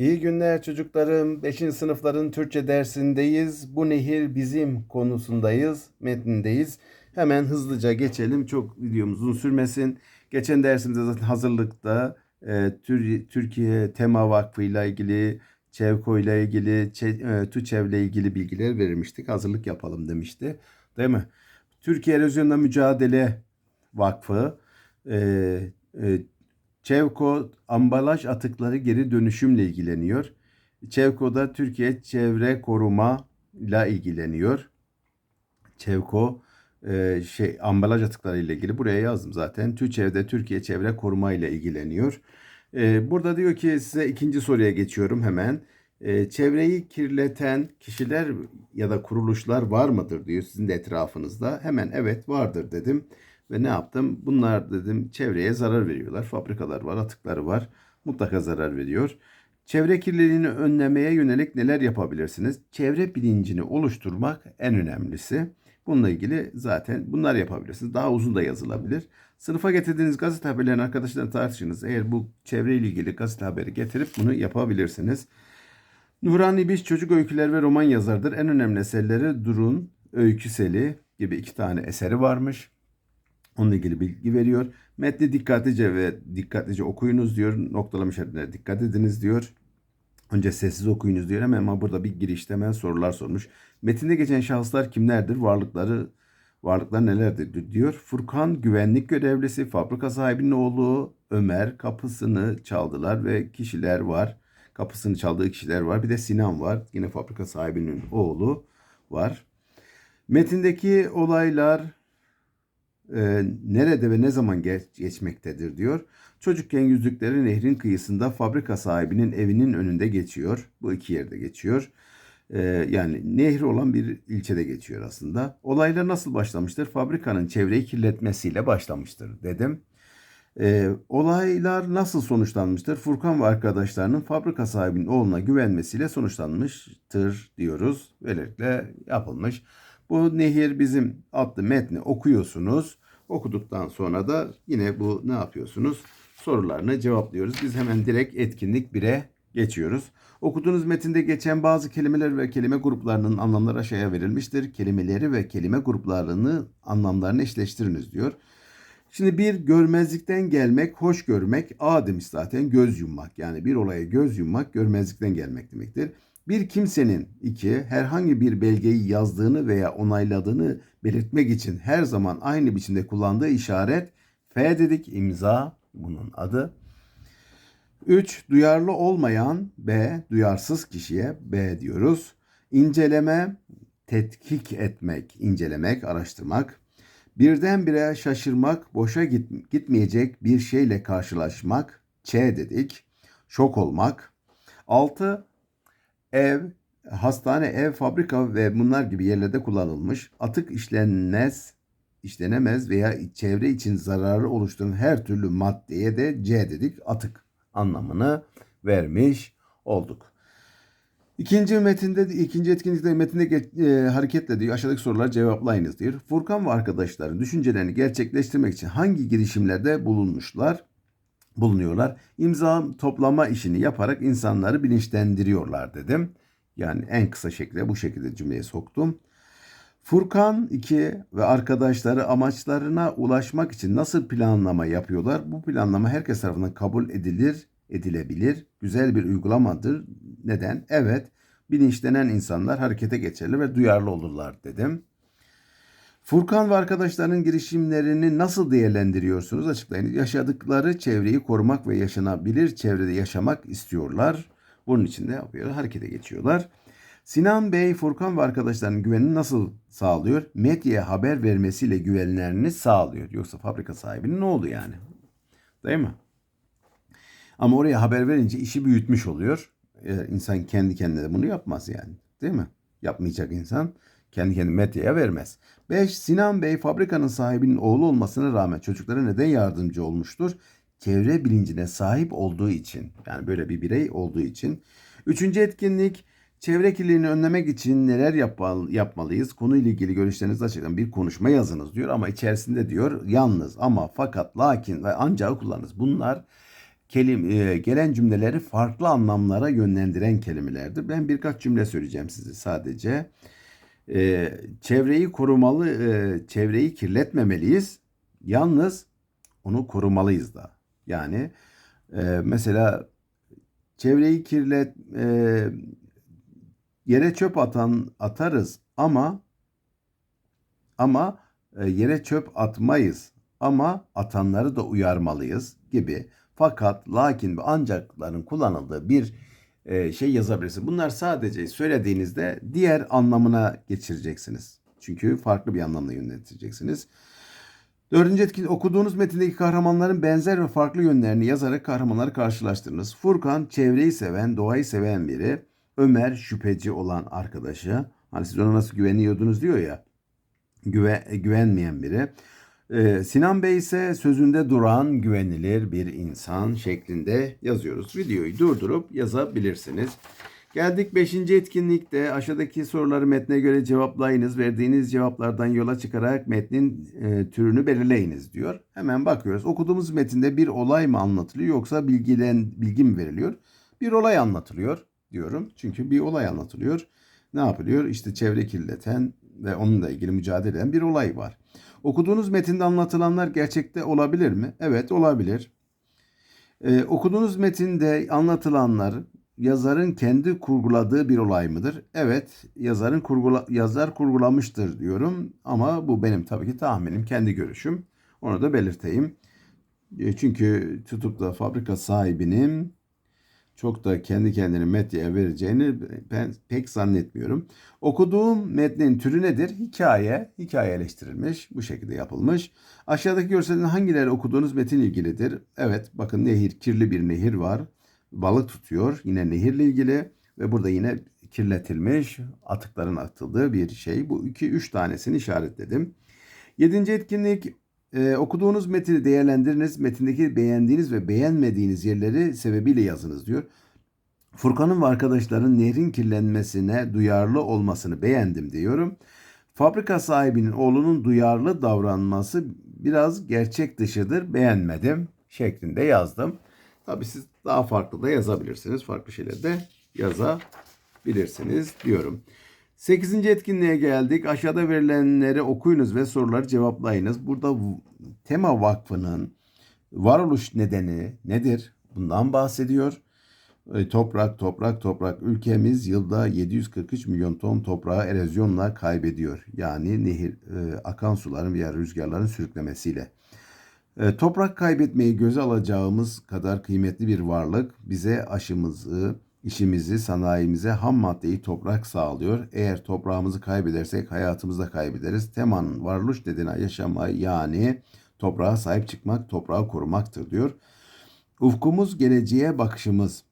İyi günler çocuklarım. 5. sınıfların Türkçe dersindeyiz. Bu nehir bizim konusundayız, metnindeyiz. Hemen hızlıca geçelim. Çok videomuz uzun sürmesin. Geçen dersimizde zaten hazırlıkta e, Tür- Türkiye Tema Vakfı ile ilgili, Çevko ile ilgili, Çe- e, TÜÇEV ile ilgili bilgiler verilmiştik. Hazırlık yapalım demişti. Değil mi? Türkiye Erozyonla Mücadele Vakfı, e, e, Çevko ambalaj atıkları geri dönüşümle ilgileniyor. Çevko'da Türkiye Çevre Koruma ile ilgileniyor. Çevko e, şey ambalaj atıkları ile ilgili buraya yazdım zaten. TÜÇEV'de Türkiye Çevre Koruma ile ilgileniyor. E, burada diyor ki size ikinci soruya geçiyorum hemen. E, çevreyi kirleten kişiler ya da kuruluşlar var mıdır diyor sizin de etrafınızda. Hemen evet vardır dedim. Ve ne yaptım? Bunlar dedim çevreye zarar veriyorlar. Fabrikalar var, atıkları var. Mutlaka zarar veriyor. Çevre kirliliğini önlemeye yönelik neler yapabilirsiniz? Çevre bilincini oluşturmak en önemlisi. Bununla ilgili zaten bunlar yapabilirsiniz. Daha uzun da yazılabilir. Sınıfa getirdiğiniz gazete haberlerini arkadaşlarla tartışınız. Eğer bu çevre ile ilgili gazete haberi getirip bunu yapabilirsiniz. Nurhan İbiş çocuk öyküler ve roman yazardır. En önemli eserleri Durun, Öyküseli gibi iki tane eseri varmış. Onunla ilgili bilgi veriyor. Metni dikkatlice ve dikkatlice okuyunuz diyor. Noktalama işaretlerine dikkat ediniz diyor. Önce sessiz okuyunuz diyor. Hemen ama burada bir girişte hemen sorular sormuş. Metinde geçen şahıslar kimlerdir? Varlıkları varlıklar nelerdir diyor. Furkan güvenlik görevlisi, fabrika sahibinin oğlu Ömer kapısını çaldılar ve kişiler var. Kapısını çaldığı kişiler var. Bir de Sinan var. Yine fabrika sahibinin oğlu var. Metindeki olaylar e, nerede ve ne zaman geç, geçmektedir diyor. Çocukken yüzükleri nehrin kıyısında fabrika sahibinin evinin önünde geçiyor. Bu iki yerde geçiyor. E, yani nehri olan bir ilçede geçiyor aslında. Olaylar nasıl başlamıştır? Fabrikanın çevreyi kirletmesiyle başlamıştır dedim. E, olaylar nasıl sonuçlanmıştır? Furkan ve arkadaşlarının fabrika sahibinin oğluna güvenmesiyle sonuçlanmıştır diyoruz. Böylelikle yapılmış. Bu nehir bizim adlı metni okuyorsunuz. Okuduktan sonra da yine bu ne yapıyorsunuz? Sorularını cevaplıyoruz. Biz hemen direkt etkinlik 1'e geçiyoruz. Okuduğunuz metinde geçen bazı kelimeler ve kelime gruplarının anlamları aşağıya verilmiştir. Kelimeleri ve kelime gruplarını anlamlarını eşleştiriniz diyor. Şimdi bir görmezlikten gelmek, hoş görmek, a demiş zaten göz yummak. Yani bir olaya göz yummak görmezlikten gelmek demektir. Bir kimsenin iki herhangi bir belgeyi yazdığını veya onayladığını belirtmek için her zaman aynı biçimde kullandığı işaret F dedik imza bunun adı. 3. Duyarlı olmayan B. Duyarsız kişiye B diyoruz. İnceleme, tetkik etmek, incelemek, araştırmak. Birdenbire şaşırmak, boşa git, gitmeyecek bir şeyle karşılaşmak, Ç dedik. Şok olmak. 6 ev, hastane, ev, fabrika ve bunlar gibi yerlerde kullanılmış atık işlenmez, işlenemez veya çevre için zararı oluşturan her türlü maddeye de C dedik atık anlamını vermiş olduk. İkinci metinde, ikinci etkinlikte metinde geç- e, hareketle diyor aşağıdaki soruları cevaplayınız diyor. Furkan ve arkadaşların düşüncelerini gerçekleştirmek için hangi girişimlerde bulunmuşlar? Bulunuyorlar. İmza toplama işini yaparak insanları bilinçlendiriyorlar dedim. Yani en kısa şekilde bu şekilde cümleye soktum. Furkan 2 ve arkadaşları amaçlarına ulaşmak için nasıl planlama yapıyorlar? Bu planlama herkes tarafından kabul edilir, edilebilir, güzel bir uygulamadır. Neden? Evet, bilinçlenen insanlar harekete geçerler ve duyarlı olurlar dedim. Furkan ve arkadaşlarının girişimlerini nasıl değerlendiriyorsunuz? Açıklayın. Yaşadıkları çevreyi korumak ve yaşanabilir çevrede yaşamak istiyorlar. Bunun için de yapıyorlar, harekete geçiyorlar. Sinan Bey, Furkan ve arkadaşlarının güvenini nasıl sağlıyor? Medyaya haber vermesiyle güvenlerini sağlıyor. Yoksa fabrika sahibinin ne oldu yani? Değil mi? Ama oraya haber verince işi büyütmüş oluyor. Ee, insan kendi kendine de bunu yapmaz yani. Değil mi? Yapmayacak insan kendi kendine medyaya vermez. 5. Sinan Bey fabrikanın sahibinin oğlu olmasına rağmen çocuklara neden yardımcı olmuştur? Çevre bilincine sahip olduğu için. Yani böyle bir birey olduğu için. Üçüncü etkinlik çevre kirliliğini önlemek için neler yapmal- yapmalıyız? Konuyla ilgili görüşlerinizi açıklayın. Bir konuşma yazınız diyor ama içerisinde diyor yalnız ama fakat lakin ve ancak kullanınız. Bunlar kelim, e, gelen cümleleri farklı anlamlara yönlendiren kelimelerdir. Ben birkaç cümle söyleyeceğim size sadece. E, çevreyi korumalı, e, çevreyi kirletmemeliyiz. Yalnız onu korumalıyız da. Yani e, mesela çevreyi kirlet, e, yere çöp atan atarız ama ama e, yere çöp atmayız ama atanları da uyarmalıyız gibi. Fakat lakin ve ancakların kullanıldığı bir e, şey yazabilirsiniz. Bunlar sadece söylediğinizde diğer anlamına geçireceksiniz. Çünkü farklı bir anlamda yönlendireceksiniz. Dördüncü etkin okuduğunuz metindeki kahramanların benzer ve farklı yönlerini yazarak kahramanları karşılaştırınız. Furkan çevreyi seven, doğayı seven biri. Ömer şüpheci olan arkadaşı. Hani siz ona nasıl güveniyordunuz diyor ya. Güve, güvenmeyen biri. Ee, Sinan Bey ise sözünde duran güvenilir bir insan şeklinde yazıyoruz. Videoyu durdurup yazabilirsiniz. Geldik 5. etkinlikte aşağıdaki soruları metne göre cevaplayınız. Verdiğiniz cevaplardan yola çıkarak metnin e, türünü belirleyiniz diyor. Hemen bakıyoruz. Okuduğumuz metinde bir olay mı anlatılıyor yoksa bilgilen, bilgi mi veriliyor? Bir olay anlatılıyor diyorum. Çünkü bir olay anlatılıyor. Ne yapılıyor? İşte çevre kirleten ve onunla ilgili mücadele eden bir olay var. Okuduğunuz metinde anlatılanlar gerçekte olabilir mi? Evet olabilir. Ee, okuduğunuz metinde anlatılanlar yazarın kendi kurguladığı bir olay mıdır? Evet, yazarın kurgula yazar kurgulamıştır diyorum ama bu benim tabii ki tahminim, kendi görüşüm. Onu da belirteyim. E, Çünkü tutup da fabrika sahibinin çok da kendi kendini medyaya vereceğini ben pek zannetmiyorum. Okuduğum metnin türü nedir? Hikaye, hikayeleştirilmiş, bu şekilde yapılmış. Aşağıdaki görselin hangileri okuduğunuz metin ilgilidir? Evet, bakın nehir, kirli bir nehir var. Balık tutuyor, yine nehirle ilgili ve burada yine kirletilmiş, atıkların atıldığı bir şey. Bu iki, üç tanesini işaretledim. Yedinci etkinlik ee, okuduğunuz metni değerlendiriniz. Metindeki beğendiğiniz ve beğenmediğiniz yerleri sebebiyle yazınız diyor. Furkan'ın ve arkadaşların nehrin kirlenmesine duyarlı olmasını beğendim diyorum. Fabrika sahibinin oğlunun duyarlı davranması biraz gerçek dışıdır beğenmedim şeklinde yazdım. Tabii siz daha farklı da yazabilirsiniz. Farklı şeyler de yazabilirsiniz diyorum. 8. etkinliğe geldik. Aşağıda verilenleri okuyunuz ve soruları cevaplayınız. Burada Tema Vakfı'nın varoluş nedeni nedir? Bundan bahsediyor. E, Toprak, toprak, toprak. Ülkemiz yılda 743 milyon ton toprağı erozyonla kaybediyor. Yani nehir, e, akan suların veya rüzgarların sürüklemesiyle. E, Toprak kaybetmeyi göze alacağımız kadar kıymetli bir varlık bize aşımızı, işimizi, sanayimize ham maddeyi toprak sağlıyor. Eğer toprağımızı kaybedersek hayatımızı da kaybederiz. Temanın varoluş nedeni yaşama yani toprağa sahip çıkmak, toprağı korumaktır diyor. Ufkumuz geleceğe bakışımız.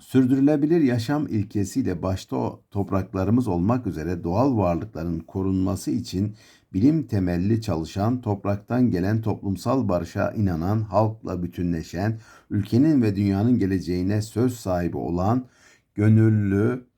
Sürdürülebilir yaşam ilkesiyle başta topraklarımız olmak üzere doğal varlıkların korunması için bilim temelli çalışan, topraktan gelen toplumsal barışa inanan, halkla bütünleşen, ülkenin ve dünyanın geleceğine söz sahibi olan, gönüllü,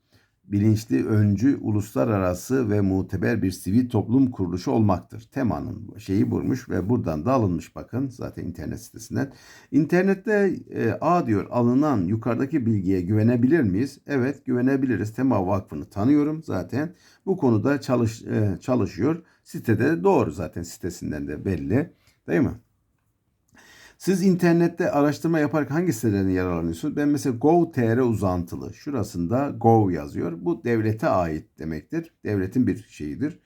bilinçli, öncü, uluslararası ve muteber bir sivil toplum kuruluşu olmaktır. Temanın şeyi bulmuş ve buradan da alınmış bakın zaten internet sitesinden. İnternette e, A diyor alınan yukarıdaki bilgiye güvenebilir miyiz? Evet güvenebiliriz. Tema Vakfı'nı tanıyorum zaten. Bu konuda çalış, e, çalışıyor. Sitede de doğru zaten sitesinden de belli. Değil mi? Siz internette araştırma yaparken hangi sitelerden yararlanıyorsunuz? Ben mesela Gov.tr uzantılı. Şurasında Gov yazıyor. Bu devlete ait demektir. Devletin bir şeyidir,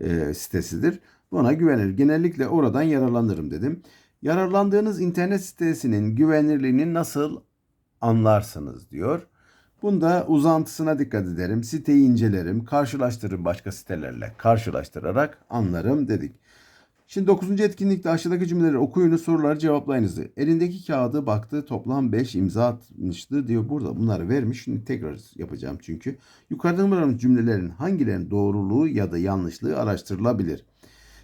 e, sitesidir. Buna güvenir. Genellikle oradan yararlanırım dedim. Yararlandığınız internet sitesinin güvenirliğini nasıl anlarsınız diyor. Bunda uzantısına dikkat ederim. Siteyi incelerim. Karşılaştırırım başka sitelerle. Karşılaştırarak anlarım dedik. Şimdi 9. etkinlikte aşağıdaki cümleleri okuyunuz, soruları cevaplayınız. Elindeki kağıdı baktı, toplam 5 imza atmıştı diyor. Burada bunları vermiş. Şimdi tekrar yapacağım çünkü. Yukarıda numaralı cümlelerin hangilerinin doğruluğu ya da yanlışlığı araştırılabilir.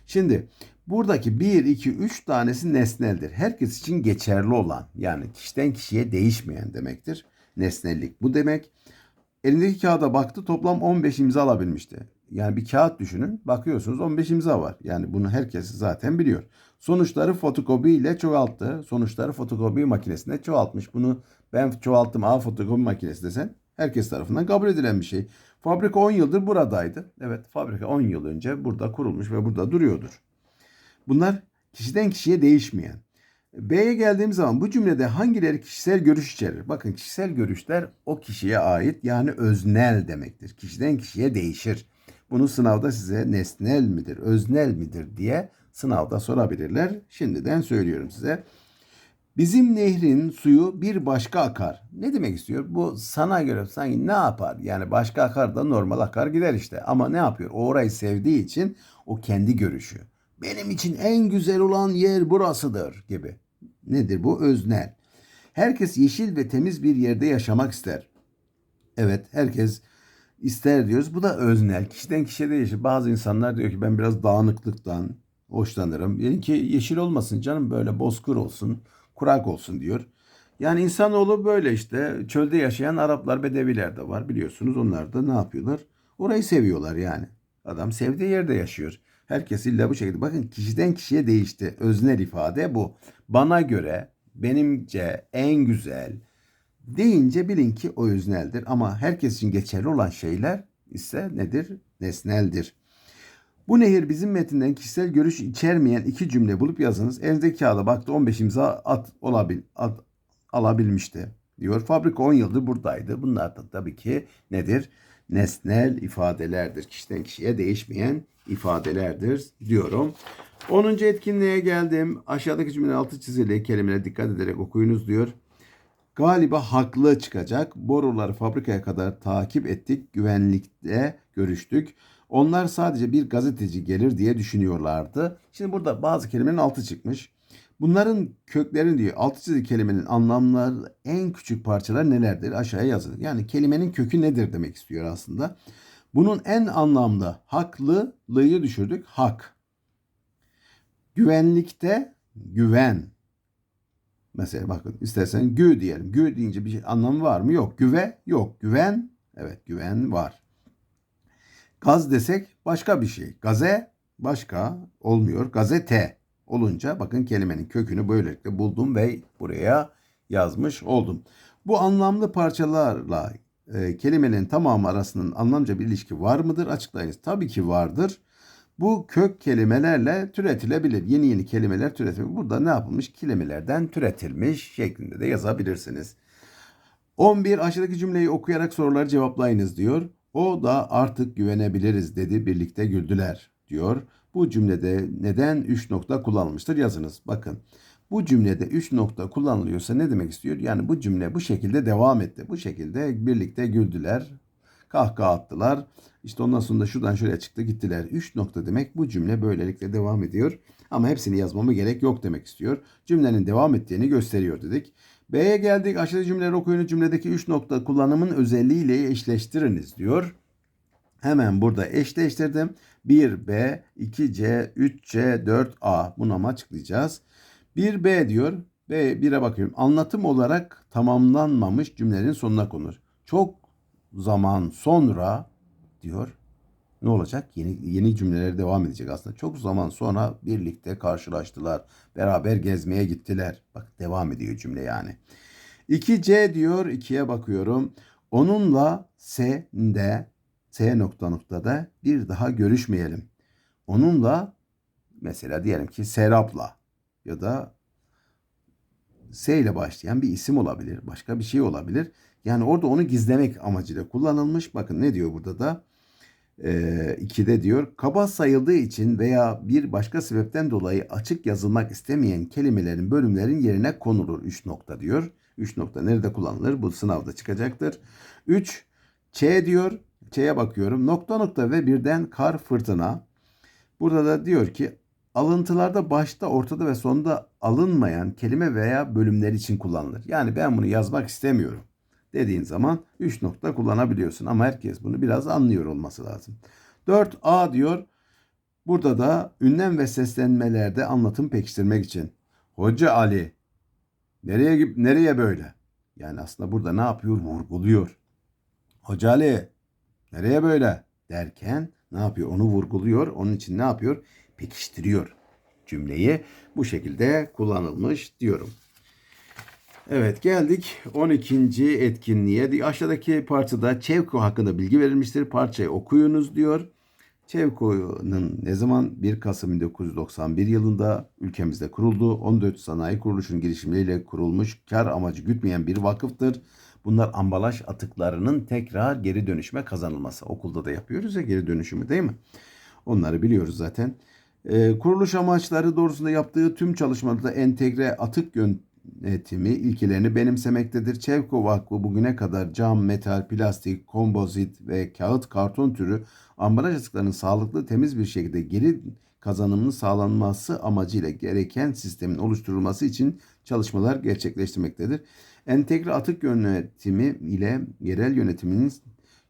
Şimdi buradaki 1, 2, 3 tanesi nesneldir. Herkes için geçerli olan yani kişiden kişiye değişmeyen demektir. Nesnellik bu demek. Elindeki kağıda baktı toplam 15 imza alabilmişti. Yani bir kağıt düşünün. Bakıyorsunuz 15 imza var. Yani bunu herkes zaten biliyor. Sonuçları fotokopi ile çoğalttı. Sonuçları fotokopi makinesinde çoğaltmış. Bunu ben çoğalttım A fotokopi makinesi desen herkes tarafından kabul edilen bir şey. Fabrika 10 yıldır buradaydı. Evet fabrika 10 yıl önce burada kurulmuş ve burada duruyordur. Bunlar kişiden kişiye değişmeyen. B'ye geldiğim zaman bu cümlede hangileri kişisel görüş içerir? Bakın kişisel görüşler o kişiye ait yani öznel demektir. Kişiden kişiye değişir. Bunu sınavda size nesnel midir, öznel midir diye sınavda sorabilirler. Şimdiden söylüyorum size. Bizim nehrin suyu bir başka akar. Ne demek istiyor? Bu sana göre sanki ne yapar? Yani başka akar da normal akar gider işte. Ama ne yapıyor? O orayı sevdiği için o kendi görüşü. Benim için en güzel olan yer burasıdır gibi. Nedir bu? Öznel. Herkes yeşil ve temiz bir yerde yaşamak ister. Evet herkes ister diyoruz. Bu da öznel. Kişiden kişiye değişir. Bazı insanlar diyor ki ben biraz dağınıklıktan hoşlanırım. Yani ki yeşil olmasın canım böyle bozkır olsun, kurak olsun diyor. Yani insanoğlu böyle işte çölde yaşayan Araplar, Bedeviler de var biliyorsunuz. Onlar da ne yapıyorlar? Orayı seviyorlar yani. Adam sevdiği yerde yaşıyor. Herkes illa bu şekilde. Bakın kişiden kişiye değişti. Öznel ifade bu. Bana göre, benimce en güzel deyince bilin ki o özneldir. Ama herkes için geçerli olan şeyler ise nedir? Nesneldir. Bu nehir bizim metinden kişisel görüş içermeyen iki cümle bulup yazınız. Elinizdeki kağıda baktı 15 imza at, olabil, at, alabilmişti diyor. Fabrika 10 yıldır buradaydı. Bunlar da tabii ki nedir? Nesnel ifadelerdir. Kişiden kişiye değişmeyen ifadelerdir diyorum. 10. etkinliğe geldim. Aşağıdaki cümlenin altı çizili kelimelere dikkat ederek okuyunuz diyor. Galiba haklı çıkacak. Boruları fabrikaya kadar takip ettik. Güvenlikte görüştük. Onlar sadece bir gazeteci gelir diye düşünüyorlardı. Şimdi burada bazı kelimelerin altı çıkmış. Bunların köklerini diyor. Altı çizili kelimenin anlamları en küçük parçalar nelerdir? Aşağıya yazılır. Yani kelimenin kökü nedir demek istiyor aslında. Bunun en anlamlı haklılığı düşürdük. Hak. Güvenlikte güven. Mesela bakın istersen gü diyelim. Gü deyince bir şey anlamı var mı? Yok. Güve yok. Güven evet güven var. Gaz desek başka bir şey. Gaze başka olmuyor. Gazete olunca bakın kelimenin kökünü böylelikle buldum ve buraya yazmış oldum. Bu anlamlı parçalarla e, kelimenin tamamı arasının anlamca bir ilişki var mıdır? Açıklayınız. Tabii ki vardır. Bu kök kelimelerle türetilebilir. Yeni yeni kelimeler türetilebilir. Burada ne yapılmış? Kelimelerden türetilmiş şeklinde de yazabilirsiniz. 11 aşağıdaki cümleyi okuyarak soruları cevaplayınız diyor. O da artık güvenebiliriz dedi birlikte güldüler diyor. Bu cümlede neden 3 nokta kullanılmıştır yazınız. Bakın bu cümlede 3 nokta kullanılıyorsa ne demek istiyor? Yani bu cümle bu şekilde devam etti. Bu şekilde birlikte güldüler, kahkaha attılar. İşte ondan sonra da şuradan şuraya çıktı gittiler. 3 nokta demek bu cümle böylelikle devam ediyor. Ama hepsini yazmama gerek yok demek istiyor. Cümlenin devam ettiğini gösteriyor dedik. B'ye geldik. Aşağıdaki cümleleri okuyun. Cümledeki 3 nokta kullanımın özelliğiyle eşleştiriniz diyor. Hemen burada eşleştirdim. 1B, 2C, 3C, 4A. Bunu ama açıklayacağız. 1B diyor. B 1'e bakıyorum. Anlatım olarak tamamlanmamış cümlenin sonuna konur. Çok zaman sonra diyor. Ne olacak? Yeni yeni cümleler devam edecek aslında. Çok zaman sonra birlikte karşılaştılar. Beraber gezmeye gittiler. Bak devam ediyor cümle yani. 2C diyor. 2'ye bakıyorum. Onunla S'de S nokta noktada bir daha görüşmeyelim. Onunla mesela diyelim ki Serap'la ya da S ile başlayan bir isim olabilir. Başka bir şey olabilir. Yani orada onu gizlemek amacıyla kullanılmış. Bakın ne diyor burada da? E, 2'de diyor. Kaba sayıldığı için veya bir başka sebepten dolayı açık yazılmak istemeyen kelimelerin bölümlerin yerine konulur. 3 nokta diyor. 3 nokta nerede kullanılır? Bu sınavda çıkacaktır. 3 Ç diyor. Ç'ye bakıyorum. Nokta nokta ve birden kar fırtına. Burada da diyor ki alıntılarda başta, ortada ve sonunda alınmayan kelime veya bölümler için kullanılır. Yani ben bunu yazmak istemiyorum dediğin zaman 3 nokta kullanabiliyorsun ama herkes bunu biraz anlıyor olması lazım. 4A diyor. Burada da ünlem ve seslenmelerde anlatım pekiştirmek için. Hoca Ali nereye nereye böyle? Yani aslında burada ne yapıyor? Vurguluyor. Hoca Ali nereye böyle derken ne yapıyor? Onu vurguluyor. Onun için ne yapıyor? Pekiştiriyor. cümleyi bu şekilde kullanılmış diyorum. Evet geldik 12. etkinliğe. Aşağıdaki parçada Çevko hakkında bilgi verilmiştir. Parçayı okuyunuz diyor. Çevko'nun ne zaman 1 Kasım 1991 yılında ülkemizde kuruldu. 14 sanayi kuruluşunun girişimleriyle kurulmuş kar amacı gütmeyen bir vakıftır. Bunlar ambalaj atıklarının tekrar geri dönüşüme kazanılması. Okulda da yapıyoruz ya geri dönüşümü değil mi? Onları biliyoruz zaten. Ee, kuruluş amaçları doğrusunda yaptığı tüm çalışmalarda entegre atık yönetimi ilkelerini benimsemektedir. Çevko Vakfı bugüne kadar cam, metal, plastik, kompozit ve kağıt, karton türü ambalaj atıklarının sağlıklı, temiz bir şekilde geri kazanımının sağlanması amacıyla gereken sistemin oluşturulması için çalışmalar gerçekleştirmektedir. Entegre atık yönetimi ile yerel yönetiminin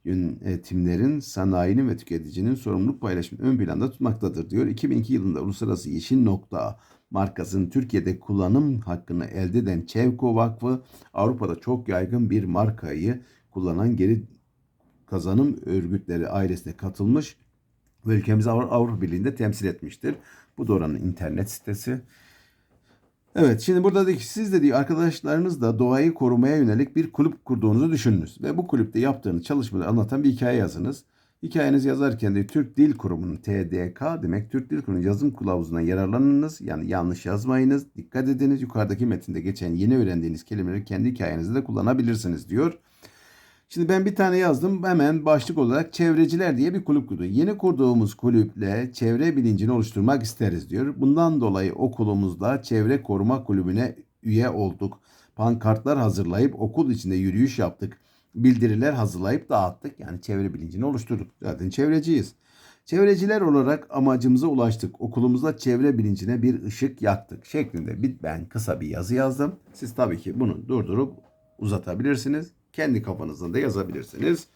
yönetimlerin, sanayinin ve tüketicinin sorumluluk paylaşımını ön planda tutmaktadır diyor. 2002 yılında Uluslararası Yeşil Nokta markasının Türkiye'de kullanım hakkını elde eden Çevko Vakfı Avrupa'da çok yaygın bir markayı kullanan geri kazanım örgütleri ailesine katılmış ve ülkemizi Avru- Avrupa Birliği'nde temsil etmiştir. Bu da internet sitesi. Evet şimdi burada ki siz de diyor arkadaşlarınız da doğayı korumaya yönelik bir kulüp kurduğunuzu düşününüz. Ve bu kulüpte yaptığınız çalışmaları anlatan bir hikaye yazınız. Hikayenizi yazarken de Türk Dil Kurumu'nun TDK demek Türk Dil Kurumu'nun yazım kılavuzundan yararlanınız. Yani yanlış yazmayınız. Dikkat ediniz. Yukarıdaki metinde geçen yeni öğrendiğiniz kelimeleri kendi hikayenizde de kullanabilirsiniz diyor. Şimdi ben bir tane yazdım. Hemen başlık olarak çevreciler diye bir kulüp kurdu. Yeni kurduğumuz kulüple çevre bilincini oluşturmak isteriz diyor. Bundan dolayı okulumuzda çevre koruma kulübüne üye olduk. Pankartlar hazırlayıp okul içinde yürüyüş yaptık. Bildiriler hazırlayıp dağıttık. Yani çevre bilincini oluşturduk. Zaten çevreciyiz. Çevreciler olarak amacımıza ulaştık. Okulumuzda çevre bilincine bir ışık yaktık şeklinde bir, ben kısa bir yazı yazdım. Siz tabii ki bunu durdurup uzatabilirsiniz. Kendi kafanızdan da yazabilirsiniz.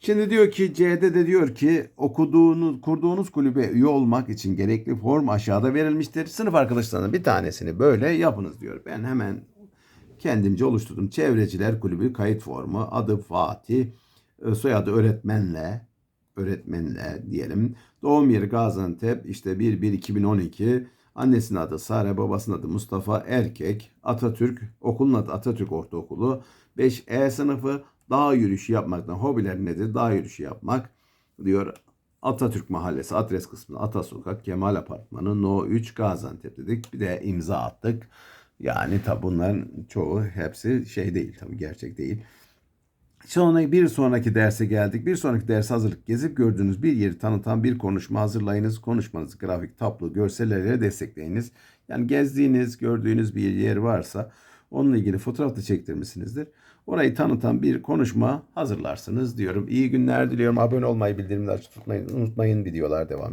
Şimdi diyor ki C'de de diyor ki okuduğunuz, kurduğunuz kulübe üye olmak için gerekli form aşağıda verilmiştir. Sınıf arkadaşlarının bir tanesini böyle yapınız diyor. Ben hemen kendimce oluşturdum. Çevreciler Kulübü kayıt formu. Adı Fatih. e, Soyadı öğretmenle. Öğretmenle diyelim. Doğum yeri Gaziantep. işte 1-1-2012. Annesinin adı Sare, babasının adı Mustafa Erkek. Atatürk, okulun adı Atatürk Ortaokulu. 5E sınıfı dağ yürüyüşü yapmaktan hobiler nedir? Dağ yürüyüşü yapmak diyor. Atatürk Mahallesi adres kısmında Ata Sokak Kemal Apartmanı No 3 Gaziantep dedik. Bir de imza attık. Yani tabi bunların çoğu hepsi şey değil tabi gerçek değil. Sonra bir sonraki derse geldik. Bir sonraki ders hazırlık gezip gördüğünüz bir yeri tanıtan bir konuşma hazırlayınız. Konuşmanızı grafik, tablo, görsellerle destekleyiniz. Yani gezdiğiniz, gördüğünüz bir yer varsa onunla ilgili fotoğraf da çektirmişsinizdir. Orayı tanıtan bir konuşma hazırlarsınız diyorum. İyi günler diliyorum. Abone olmayı, bildirimleri açık tutmayı unutmayın. Videolar devam